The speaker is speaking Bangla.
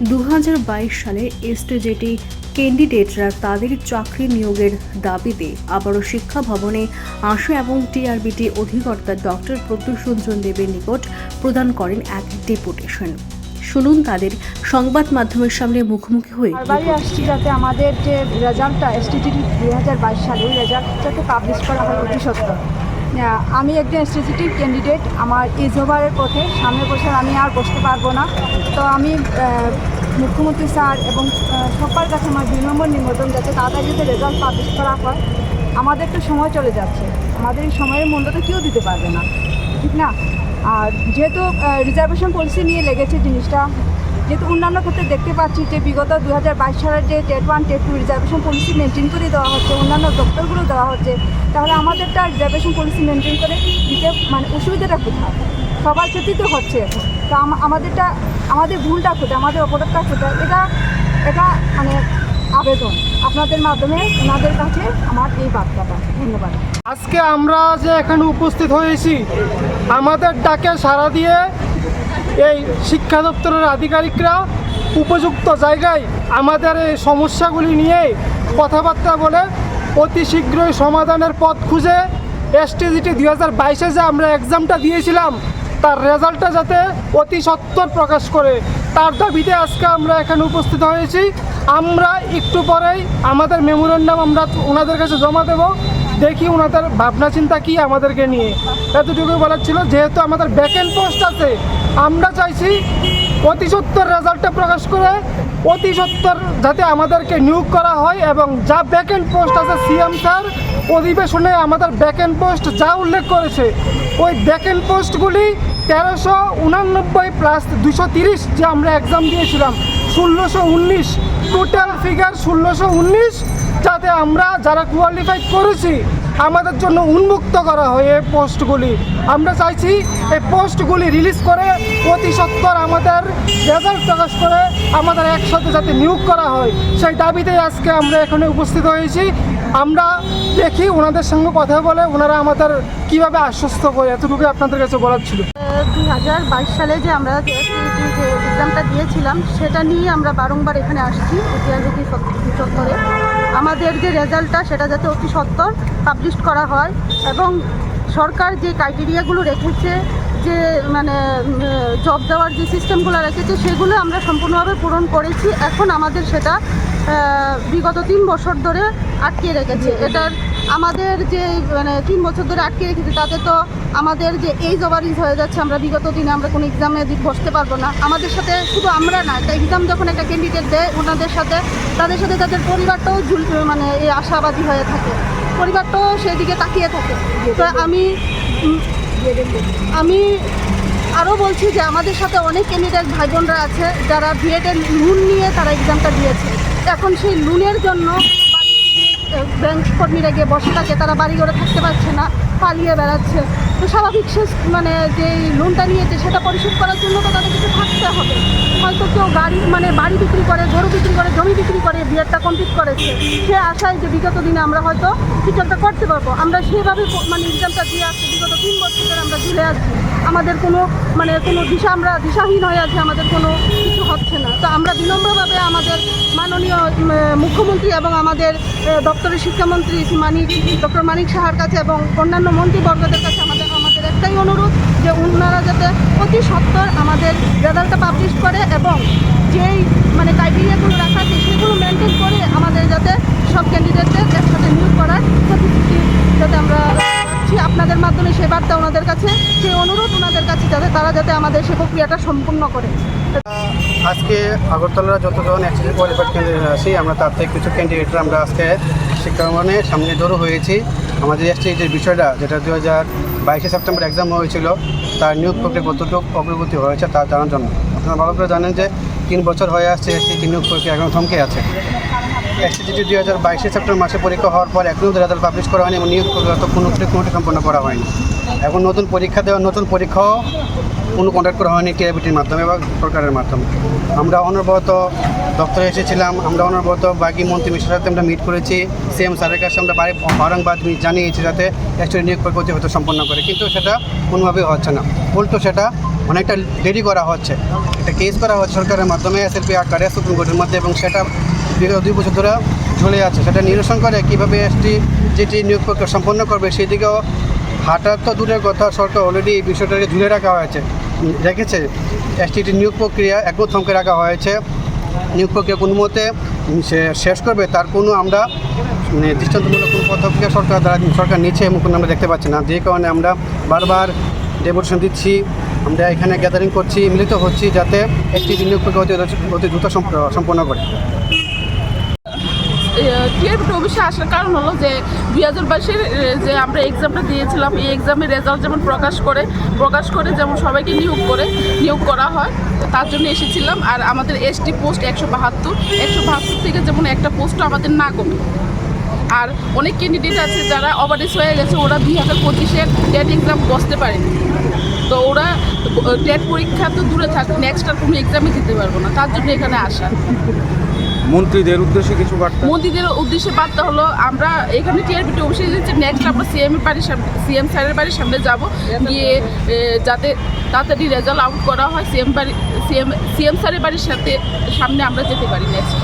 দু হাজার বাইশ সালে এসটিজেটি ক্যান্ডিডেটরা তাদের চাকরি নিয়োগের দাবিতে আবারও শিক্ষা ভবনে আসে এবং টিআরবিটি অধিকর্তা ডক্টর রঞ্জন দেবের নিকট প্রদান করেন এক ডেপুটেশন। শুনুন তাদের সংবাদ মাধ্যমের সামনে মুখোমুখি হয়ে। বারবারই আসছি যাতে আমাদের যে রেজাল্টটা এসটিজিটি দুই হাজার বাইশ সালে ওই রেজাল্ট যাতে পাবলিশ করা হয় অতি আহ, আমি একজন এসটিজিটি ক্যান্ডিডেট আমার ইজ ওভারের পথে, সামনের বছর আমি আর বসতে পারব না। তো আমি মুখ্যমন্ত্রী স্যার এবং সবার কাছে আমার দুই নম্বর নিবেদন, যাতে তাড়াতাড়ি যাতে রেজাল্ট পাবলিশ করা হয়। আমাদের তো সময় চলে যাচ্ছে। আমাদের এই সময়ের মূল্য তো কেউ দিতে পারবে না। ঠিক না? আর যেহেতু রিজার্ভেশন পলিসি নিয়ে লেগেছে জিনিসটা যেহেতু অন্যান্য ক্ষেত্রে দেখতে পাচ্ছি যে বিগত দু সালের যে TET one TET two reservation policy maintain করে দেওয়া হচ্ছে, অন্যান্য দপ্তরগুলো দেওয়া হচ্ছে, তাহলে আমাদেরটা রিজার্ভেশন পলিসি মেনটেন করে দিতে মানে অসুবিধাটা কোথায়? সবার ক্ষেত্রেই তো হচ্ছে তো আমাদেরটা, আমাদের ভুলটা কোথায়? আমাদের অপরাধটা কোথায়? এটা এটা মানে আবেদন। আপনাদের মাধ্যমে ওনাদের কাছে আমার এই বার্তাটা। ধন্যবাদ। আজকে আমরা যে এখানে উপস্থিত হয়েছি, আমাদের ডাকে সাড়া দিয়ে এই শিক্ষা দপ্তরের আধিকারিকরা উপযুক্ত জায়গায় আমাদের এই সমস্যাগুলি নিয়ে কথাবার্তা বলে অতি শীঘ্রই সমাধানের পথ খুঁজে এসটিজিটি দুই হাজার বাইশে যে আমরা এক্সামটা দিয়েছিলাম, তার রেজাল্টটা যাতে অতি সত্বর প্রকাশ করে। তার দাবিতে আজকে আমরা এখানে উপস্থিত হয়েছি। আমরা একটু পরেই আমাদের মেমোরেন্ডাম আমরা ওনাদের কাছে জমা দেব। দেখি ওনাদের ভাবনা চিন্তা কি আমাদেরকে নিয়ে। এতটুকু বলার ছিল, যেহেতু আমাদের ব্যাকেন্ড পোস্ট আছে, আমরা চাইছি অতি সত্তর রেজাল্টটা প্রকাশ করে অতি সত্তর যাতে আমাদেরকে নিয়োগ করা হয় এবং যা ব্যাকেন্ড পোস্ট আছে, সিএম স্যার অধিবেশনে আমাদের ব্যাকেন্ড পোস্ট যা উল্লেখ করেছে, ওই ব্যাকেন্ড পোস্টগুলি তেরোশো উনানব্বই প্লাস দুশো তিরিশ যে আমরা এক্সাম দিয়েছিলাম, ষোলোশো উনিশ টোটাল ফিগার ষোলোশো উনিশ যাতে আমরা যারা কোয়ালিফাই করেছি, আমাদের জন্য উন্মুক্ত করা হয় এই পোস্টগুলি। আমরা চাইছি এই পোস্টগুলি রিলিজ করে অতি সত্তর আমাদের রেজাল্ট প্রকাশ করে আমাদের একসাথে যাতে নিয়োগ করা হয়। সেই দাবিতে আজকে আমরা এখানে উপস্থিত হয়েছি। আমরা দেখি ওনাদের সঙ্গে কথা বলে ওনারা আমাদের কীভাবে আশ্বস্ত করে। এতটুকু আপনাদের কাছে বলার ছিল। দুই হাজার বাইশ সালে যে আমরা এক্সামটা দিয়েছিলাম, সেটা নিয়ে আমরা বারংবার এখানে আসছি চত্বরে আমাদের যে রেজাল্টটা, সেটা যাতে অতি সত্তর পাবলিশ করা হয় এবং সরকার যে ক্রাইটেরিয়াগুলো রেখেছে, যে মানে জব দেওয়ার যে সিস্টেমগুলো রেখেছে, সেগুলো আমরা সম্পূর্ণভাবে পূরণ করেছি। এখন আমাদের সেটা বিগত তিন বছর ধরে আটকে রেখেছে। এটার আমাদের যে মানে তিন বছর ধরে আটকে রেখেছে, তাতে তো আমাদের যে এইজ ওভারিজ হয়ে যাচ্ছে, আমরা বিগত দিনে আমরা কোনো এক্সামে বসতে পারব না। আমাদের সাথে শুধু আমরা না, একটা এক্সাম যখন একটা ক্যান্ডিডেট দেয়, ওনাদের সাথে, তাদের সাথে তাদের পরিবারটাও ঝুল মানে এই আশাবাদী হয়ে থাকে। পরিবারটাও সেদিকে তাকিয়ে থাকে। তো আমি আমি আরও বলছি যে, আমাদের সাথে অনেক ক্যান্ডিডেট ভাই বোনরা আছে, যারা বিএডের লোন নিয়ে তারা এক্সামটা দিয়েছে। এখন সেই লোনের জন্য ব্যাংক কর্মীরা গিয়ে বসে থাকে, তারা বাড়ি ঘরে থাকতে পারছে না, পালিয়ে বেড়াচ্ছে। তো স্বাভাবিক সে মানে যেই লোনটা নিয়েছে, সেটা পরিশোধ করার জন্য তো তাদের কিছু থাকতে হবে। হয়তো কেউ গাড়ি মানে বাড়ি বিক্রি করে, গরু বিক্রি করে, জমি বিক্রি করে বিয়েরটা কমপ্লিট করেছে। সে আশায় যে বিগত দিনে আমরা হয়তো টিচারটা করতে পারব। আমরা সেভাবে মানে এক্সামটা দিয়ে আসছি, বিগত তিন বছর ধরে আমরা ঝুলে আছি। আমাদের কোনো মানে কোনো দিশা, আমরা দিশাহীন হয়ে আছি, আমাদের কোনো তো আমরা বিনম্রভাবে আমাদের মাননীয় মুখ্যমন্ত্রী এবং আমাদের দপ্তরের শিক্ষামন্ত্রী মানিক ডক্টর মানিক সাহার কাছে এবং অন্যান্য মন্ত্রীবর্গদের কাছে আমাদের আমাদের একটাই অনুরোধ যে ওনারা যাতে অতি সত্তর আমাদের রেজাল্টটা পাবলিশ করে এবং যেই মানে ক্রাইটেরিয়াগুলো রাখা আছে সেগুলো মেনটেন করে আমাদের যাতে সব ক্যান্ডিডেটদের একসাথে নিয়োগ করার প্রতিশ্রুতি যাতে আমরা রাখছি। আপনাদের মাধ্যমে সে বার্তা ওনাদের কাছে সেই অনুরোধ ওনাদের কাছে যাতে তারা যাতে আমাদের সে প্রক্রিয়াটা সম্পূর্ণ করে। আজকে আগরতলার যতজন অ্যাক্সিডেন্ট কোয়ালিফাইড ক্যান্ডিডেট আছি, আমরা তার থেকে কিছু ক্যান্ডিডেটরা আমরা আজকে শিক্ষাভবনের সামনে জড়ো হয়েছি। আমাদের এসটি যে বিষয়টা, যেটা দু হাজার বাইশে সেপ্টেম্বর এক্সাম হয়েছিল, তার নিয়োগ প্রক্রিয়া কতটুকু অগ্রগতি হয়েছে তা জানার জন্য। আপনারা ভালো করে জানেন যে তিন বছর হয়ে আসছে এসটি নিয়োগ প্রক্রিয়া এখন থমকে আছে। এসটিজিটি দুই হাজার বাইশে সেপ্টেম্বর মাসে পরীক্ষা হওয়ার পর এখনও রেজাল্ট পাবলিশ করা হয়নি এবং নিয়োগ প্রক্রিয়া তো কোনোটি কোনোটি সম্পন্ন করা হয়নি। এখন নতুন পরীক্ষা দেওয়া, নতুন পরীক্ষাও কোনো কন্ট্যাক্ট করা হয়নি টিআইবিটির মাধ্যমে বা সরকারের মাধ্যমে। আমরা অনবরত দপ্তরে এসেছিলাম, আমরা অনবরত বাকি মন্ত্রী মিশ্রের সাথে আমরা মিট করেছি সিএম স্যারের কাছে আমরা বাড়ি বারংবার জানিয়েছি যাতে এসটি নিয়োগ প্রক্রিয়া হয়তো সম্পন্ন করে, কিন্তু সেটা কোনোভাবেই হচ্ছে না। উল্টো সেটা অনেকটা দেরি করা হচ্ছে। একটা কেস করা হচ্ছে সরকারের মাধ্যমে এসএলপি আকারে সুপ্রিম কোর্টের মধ্যে, এবং সেটা বিগত দুই বছর ধরে ঝুলে আছে। সেটা নিরসন করে কীভাবে এসটি যেটি নিয়োগ প্রক্রিয়া সম্পন্ন করবে, সেদিকেও হাঁটার তো দূরের কথা, সরকার অলরেডি এই বিষয়টাকে ঝুলে রাখা হয়েছে। রেখেছে। এসটিটি নিয়োগ প্রক্রিয়া একদম থমকে রাখা হয়েছে। নিয়োগ প্রক্রিয়া কোনো মতে শেষ করবে, তার কোনো আমরা মানে দৃষ্টান্তমূলক কোনো পদক্ষেপ সরকার দ্বারা সরকার নিচ্ছে এমন কোনো আমরা দেখতে পাচ্ছি না। যে কারণে আমরা বারবার ডেপুটেশন দিচ্ছি, আমরা এখানে গ্যাদারিং করছি, মিলিত হচ্ছি যাতে একটি নিয়োগ প্রক্রিয়া অতি দ্রুত সম্পন্ন করে। টিআরপিটি অফিসে আসার কারণ হলো যে দুই হাজার বাইশের যে আমরা এক্সামটা দিয়েছিলাম, এই এক্সামের রেজাল্ট যেমন প্রকাশ করে প্রকাশ করে যেমন সবাইকে নিয়োগ করে, নিয়োগ করা হয়, তার জন্য এসেছিলাম। আর আমাদের এসটি পোস্ট একশো বাহাত্তর একশো বাহাত্তর থেকে যেমন একটা পোস্টও আমাদের না কমে আর অনেক ক্যান্ডিডেট আছে যারা ওভারডেস হয়ে গেছে, ওরা দুই হাজার পঁচিশে টেট এক্সাম বসতে পারেনি। তো ওরা টেট পরীক্ষা তো দূরে থাক নেক্সট আর কোনো এক্সামে দিতে পারব না, তার জন্য এখানে আসা। মন্ত্রীদের উদ্দেশ্যে কিছু বার্তা? মন্ত্রীদের উদ্দেশ্যে বার্তা হলো, আমরা এখানে টিআরপিটি অফিসে যাচ্ছি নেক্সট আমরা সিএম এর বাড়ির সামনে সিএম স্যারের বাড়ির সামনে যাব। গিয়ে যাতে তাড়াতাড়ি রেজাল্ট আউট করা হয়। সিএম বাড়ি সিএম সিএম স্যারের বাড়ির সাথে সামনে আমরা যেতে পারি নেক্সট